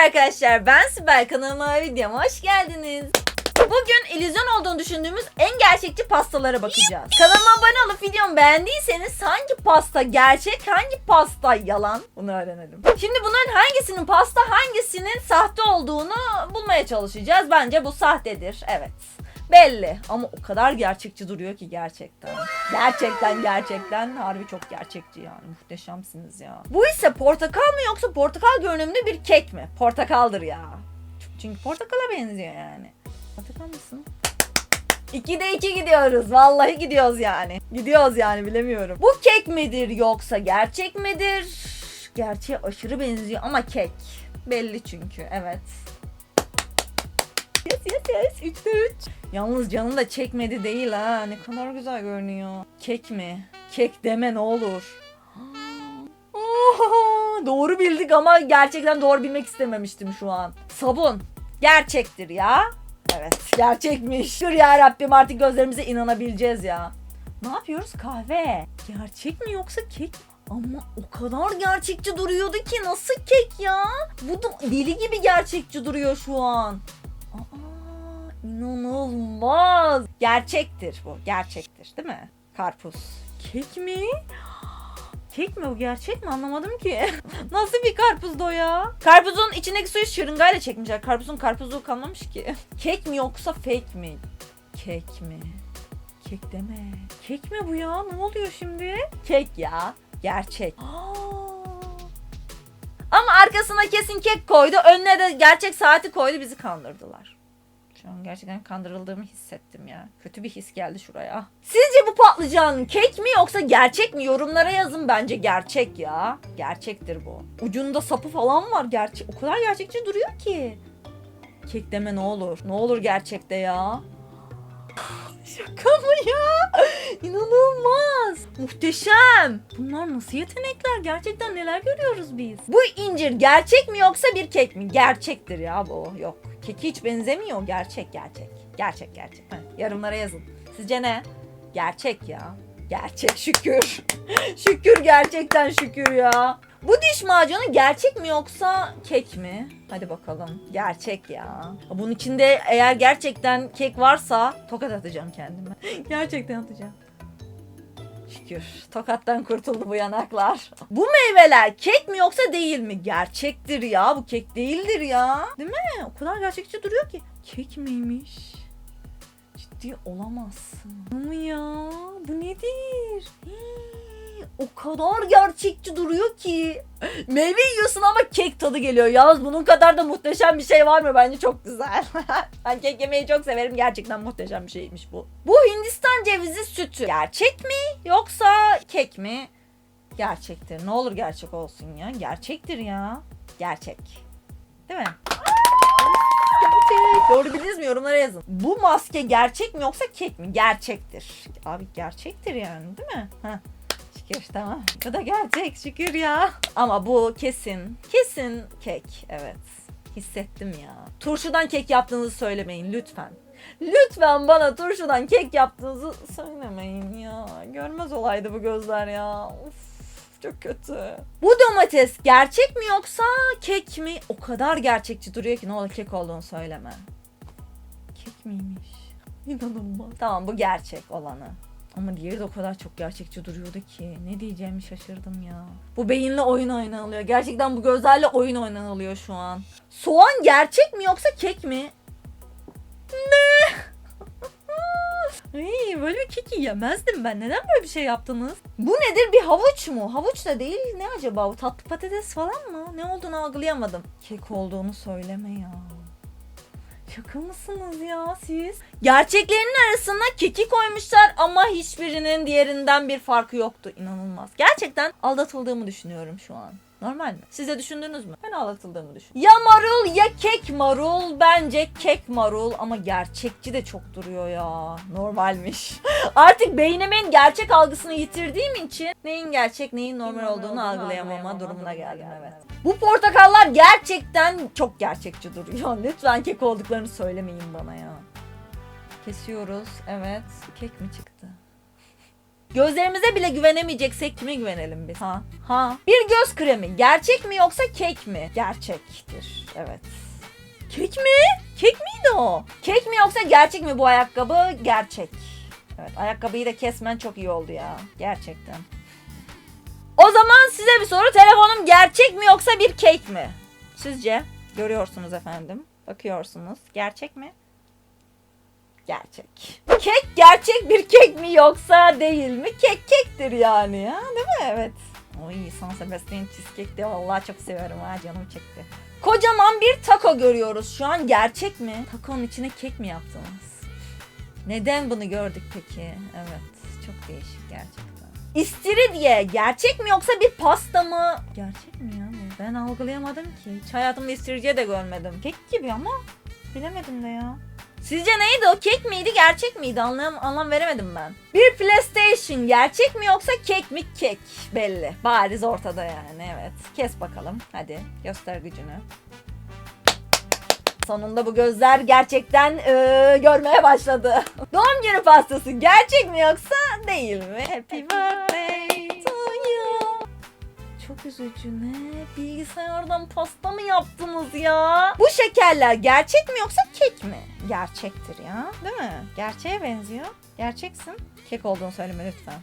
arkadaşlar ben Sibel kanalıma videoma hoş geldiniz. Bugün illüzyon olduğunu düşündüğümüz en gerçekçi pastalara bakacağız. Kanalıma abone olup videomu beğendiyseniz hangi pasta gerçek hangi pasta yalan bunu öğrenelim. Şimdi bunların hangisinin pasta hangisinin sahte olduğunu bulmaya çalışacağız. Bence bu sahtedir evet. Belli ama o kadar gerçekçi duruyor ki gerçekten. Gerçekten gerçekten harbi çok gerçekçi yani muhteşemsiniz ya. Bu ise portakal mı yoksa portakal görünümlü bir kek mi? Portakaldır ya. Çünkü portakala benziyor yani. Portakal mısın? 2'de 2 gidiyoruz. Vallahi gidiyoruz yani. Gidiyoruz yani bilemiyorum. Bu kek midir yoksa gerçek midir? Gerçeğe aşırı benziyor ama kek. Belli çünkü evet. Yes yes. 3'te 3. Yalnız canım da çekmedi değil ha. Ne kadar güzel görünüyor. Kek mi? Kek deme ne olur. Oho, doğru bildik ama gerçekten doğru bilmek istememiştim şu an. Sabun. Gerçektir ya. Evet gerçekmiş. Dur ya Rabbim artık gözlerimize inanabileceğiz ya. Ne yapıyoruz? Kahve. Gerçek mi yoksa kek? Ama o kadar gerçekçi duruyordu ki nasıl kek ya? Bu da deli gibi gerçekçi duruyor şu an. Aa, inanılmaz. Gerçektir bu. Gerçektir değil mi? Karpuz. Kek mi? Kek mi bu gerçek mi anlamadım ki. Nasıl bir karpuzdu o ya? Karpuzun içindeki suyu şırıngayla çekmişler. Karpuzun karpuzluğu kalmamış ki. Kek mi yoksa fake mi? Kek mi? Kek deme. Kek mi bu ya? Ne oluyor şimdi? Kek ya. Gerçek. Ama arkasına kesin kek koydu. Önüne de gerçek saati koydu. Bizi kandırdılar. Şu an gerçekten kandırıldığımı hissettim ya. Kötü bir his geldi şuraya. Sizce bu patlıcan kek mi yoksa gerçek mi? Yorumlara yazın bence gerçek ya. Gerçektir bu. Ucunda sapı falan var gerçek. O kadar gerçekçi duruyor ki. Kek deme ne olur. Ne olur gerçekte ya. Şaka mı ya? İnanılmaz. Muhteşem. Bunlar nasıl yetenekler? Gerçekten neler görüyoruz biz? Bu incir gerçek mi yoksa bir kek mi? Gerçektir ya bu. Yok. Keki hiç benzemiyor. Gerçek gerçek. Gerçek gerçek. Heh, yorumlara yazın. Sizce ne? Gerçek ya. Gerçek şükür. şükür gerçekten şükür ya. Bu diş macunu gerçek mi yoksa kek mi? Hadi bakalım. Gerçek ya. Bunun içinde eğer gerçekten kek varsa tokat atacağım kendime. gerçekten atacağım. Şükür. Tokattan kurtuldu bu yanaklar. Bu meyveler kek mi yoksa değil mi? Gerçektir ya. Bu kek değildir ya. Değil mi? O kadar gerçekçi duruyor ki. Kek miymiş? Ciddi olamazsın. Ama ya bu nedir? O kadar gerçekçi duruyor ki. Meyve yiyorsun ama kek tadı geliyor. Yalnız bunun kadar da muhteşem bir şey var mı? Bence çok güzel. ben kek yemeyi çok severim. Gerçekten muhteşem bir şeymiş bu. Bu Hindistan cevizi sütü. Gerçek mi yoksa kek mi? Gerçektir. Ne olur gerçek olsun ya. Gerçektir ya. Gerçek. Değil mi? Gerçek. Doğru bildiniz mi? Yorumlara yazın. Bu maske gerçek mi yoksa kek mi? Gerçektir. Abi gerçektir yani değil mi? Heh. Şükür tamam. Bu da gerçek şükür ya. Ama bu kesin. Kesin kek. Evet. Hissettim ya. Turşudan kek yaptığınızı söylemeyin lütfen. Lütfen bana turşudan kek yaptığınızı söylemeyin ya. Görmez olaydı bu gözler ya. Of çok kötü. Bu domates gerçek mi yoksa kek mi? O kadar gerçekçi duruyor ki ne olur kek olduğunu söyleme. Kek miymiş? İnanılmaz. Tamam bu gerçek olanı. Ama diğeri de o kadar çok gerçekçi duruyordu ki. Ne diyeceğimi şaşırdım ya. Bu beyinle oyun oynanılıyor. Gerçekten bu gözlerle oyun oynanılıyor şu an. Soğan gerçek mi yoksa kek mi? Ne? Ay, böyle bir keki yemezdim ben. Neden böyle bir şey yaptınız? Bu nedir? Bir havuç mu? Havuç da değil. Ne acaba? Bu tatlı patates falan mı? Ne olduğunu algılayamadım. Kek olduğunu söyleme ya. Şaka mısınız ya siz? Gerçeklerinin arasına keki koymuşlar ama hiçbirinin diğerinden bir farkı yoktu. İnanılmaz. Gerçekten aldatıldığımı düşünüyorum şu an. Normal mi? Siz de düşündünüz mü? Ben aldatıldığımı düşünüyorum. Ya marul ya kek marul. Bence kek marul ama gerçekçi de çok duruyor ya. Normalmiş. Artık beynimin gerçek algısını yitirdiğim için neyin gerçek neyin normal olduğunu algılayamama durumuna geldim evet. Bu portakallar gerçekten çok gerçekçi duruyor. Lütfen kek olduklarını söylemeyin bana ya. Kesiyoruz. Evet. Kek mi çıktı? Gözlerimize bile güvenemeyeceksek kime güvenelim biz? Ha? Ha? Bir göz kremi gerçek mi yoksa kek mi? Gerçektir. Evet. Kek mi? Kek miydi o? Kek mi yoksa gerçek mi bu ayakkabı? Gerçek. Evet ayakkabıyı da kesmen çok iyi oldu ya. Gerçekten. O zaman size bir soru. Telefonum gerçek mi yoksa bir kek mi? Sizce? Görüyorsunuz efendim. Bakıyorsunuz. Gerçek mi? Gerçek. Kek gerçek bir kek mi yoksa değil mi? Kek kektir yani ya. Değil mi? Evet. Oy San Sebastian cheesecake de vallahi çok severim ha canım çekti. Kocaman bir taco görüyoruz şu an. Gerçek mi? Taco'nun içine kek mi yaptınız? Neden bunu gördük peki? Evet. Çok değişik gerçekten. İstiridye gerçek mi yoksa bir pasta mı? Gerçek mi ya? Ben algılayamadım ki. Hiç hayatımda istiridye de görmedim. Kek gibi ama bilemedim de ya. Sizce neydi o? Kek miydi, gerçek miydi? Anlam, anlam veremedim ben. Bir PlayStation gerçek mi yoksa kek mi? Kek. Belli. Bariz ortada yani evet. Kes bakalım. Hadi göster gücünü. Sonunda bu gözler gerçekten eee, görmeye başladı. Doğum günü pastası gerçek mi yoksa değil mi? Happy birthday. Çok üzücü ne? Bilgisayardan pasta mı yaptınız ya? Bu şekerler gerçek mi yoksa kek mi? Gerçektir ya. Değil mi? Gerçeğe benziyor. Gerçeksin. Kek olduğunu söyleme lütfen.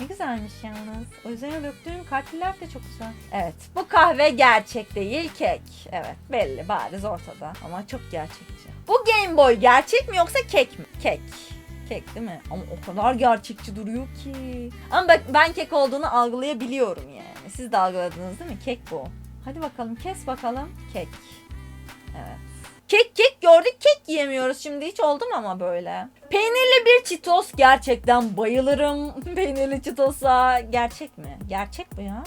Ne güzelmiş yalnız. O üzerine döktüğüm kalpliler de çok güzel. Evet. Bu kahve gerçek değil kek. Evet. Belli bariz ortada. Ama çok gerçekçi. Bu Game Boy gerçek mi yoksa kek mi? Kek. Kek değil mi? Ama o kadar gerçekçi duruyor ki. Ama bak ben kek olduğunu algılayabiliyorum yani. Siz de algıladınız değil mi? Kek bu. Hadi bakalım kes bakalım. Kek. Evet. Kek kek gördük kek yiyemiyoruz şimdi hiç oldu mu ama böyle. Peynirli bir çitos gerçekten bayılırım. Peynirli çitosa gerçek mi? Gerçek bu ya.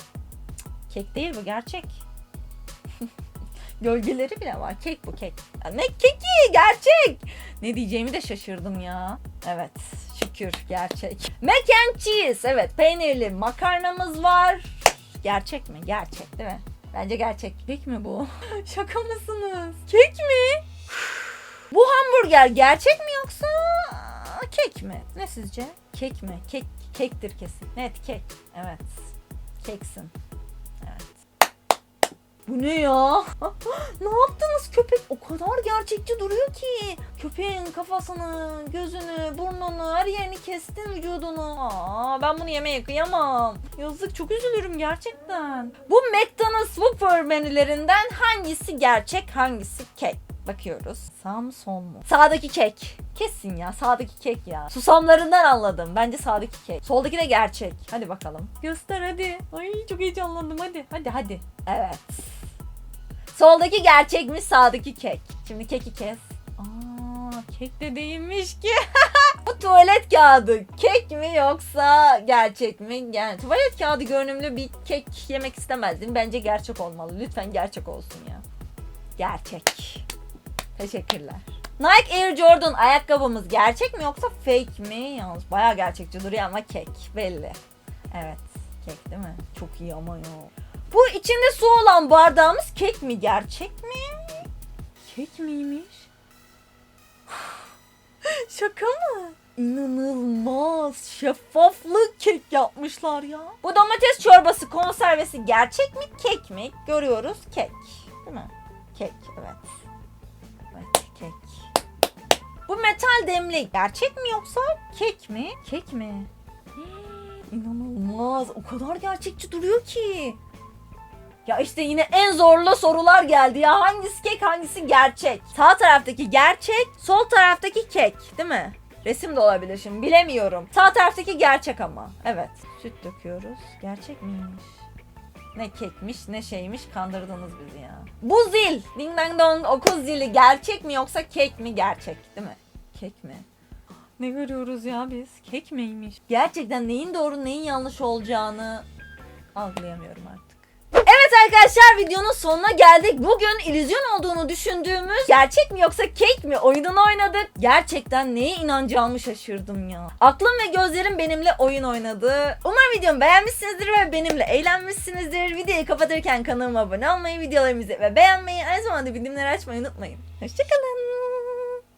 Kek değil bu gerçek. Gölgeleri bile var. Kek bu kek. Ne keki gerçek. Ne diyeceğimi de şaşırdım ya. Evet şükür gerçek. Mac and cheese evet peynirli makarnamız var. Gerçek mi? Gerçek değil mi? Bence gerçek. Kek mi bu? Şaka mısınız? Kek mi? bu hamburger gerçek mi yoksa kek mi? Ne sizce? Kek mi? Kek kektir kesin. Net kek. Evet. Keksin. Evet. Bu ne ya? ne yaptınız köpek? O kadar gerçekçi duruyor ki. Köpeğin kafasını, gözünü, burnunu, her yerini kestin vücudunu. Aa, ben bunu yemeye kıyamam. Yazık çok üzülürüm gerçekten. Bu McDonald's Whopper menülerinden hangisi gerçek, hangisi kek? Bakıyoruz. Sağ mı sol mu? Sağdaki kek. Kesin ya sağdaki kek ya. Susamlarından anladım. Bence sağdaki kek. Soldaki de gerçek. Hadi bakalım. Göster hadi. Ay çok heyecanlandım hadi. Hadi hadi. Evet. Soldaki gerçekmiş sağdaki kek. Şimdi keki kes. Aa, kek de değilmiş ki. Bu tuvalet kağıdı kek mi yoksa gerçek mi? Yani tuvalet kağıdı görünümlü bir kek yemek istemezdim. Bence gerçek olmalı. Lütfen gerçek olsun ya. Gerçek. Teşekkürler. Nike Air Jordan ayakkabımız gerçek mi yoksa fake mi? Yalnız bayağı gerçekçi duruyor ama kek belli. Evet kek değil mi? Çok iyi ama ya. Bu içinde su olan bardağımız kek mi? Gerçek mi? Kek miymiş? Şaka mı? İnanılmaz şeffaflı kek yapmışlar ya. Bu domates çorbası konservesi gerçek mi kek mi? Görüyoruz kek. Değil mi? Kek evet. Evet kek. Bu metal demlik gerçek mi yoksa kek mi? Kek mi? İnanılmaz. O kadar gerçekçi duruyor ki. Ya işte yine en zorlu sorular geldi ya. Hangisi kek hangisi gerçek? Sağ taraftaki gerçek, sol taraftaki kek değil mi? Resim de olabilir şimdi bilemiyorum. Sağ taraftaki gerçek ama. Evet. Süt döküyoruz. Gerçek miymiş? Ne kekmiş ne şeymiş kandırdınız bizi ya. Bu zil. Ding dang dong okul zili gerçek mi yoksa kek mi gerçek değil mi? Kek mi? Ne görüyoruz ya biz? Kek miymiş? Gerçekten neyin doğru neyin yanlış olacağını algılayamıyorum artık. Arkadaşlar videonun sonuna geldik. Bugün illüzyon olduğunu düşündüğümüz gerçek mi yoksa kek mi oyununu oynadık. Gerçekten neye inanacağımı şaşırdım ya. Aklım ve gözlerim benimle oyun oynadı. Umarım videomu beğenmişsinizdir ve benimle eğlenmişsinizdir. Videoyu kapatırken kanalıma abone olmayı, videolarımızı ve beğenmeyi, aynı zamanda bildirimleri açmayı unutmayın. Hoşçakalın.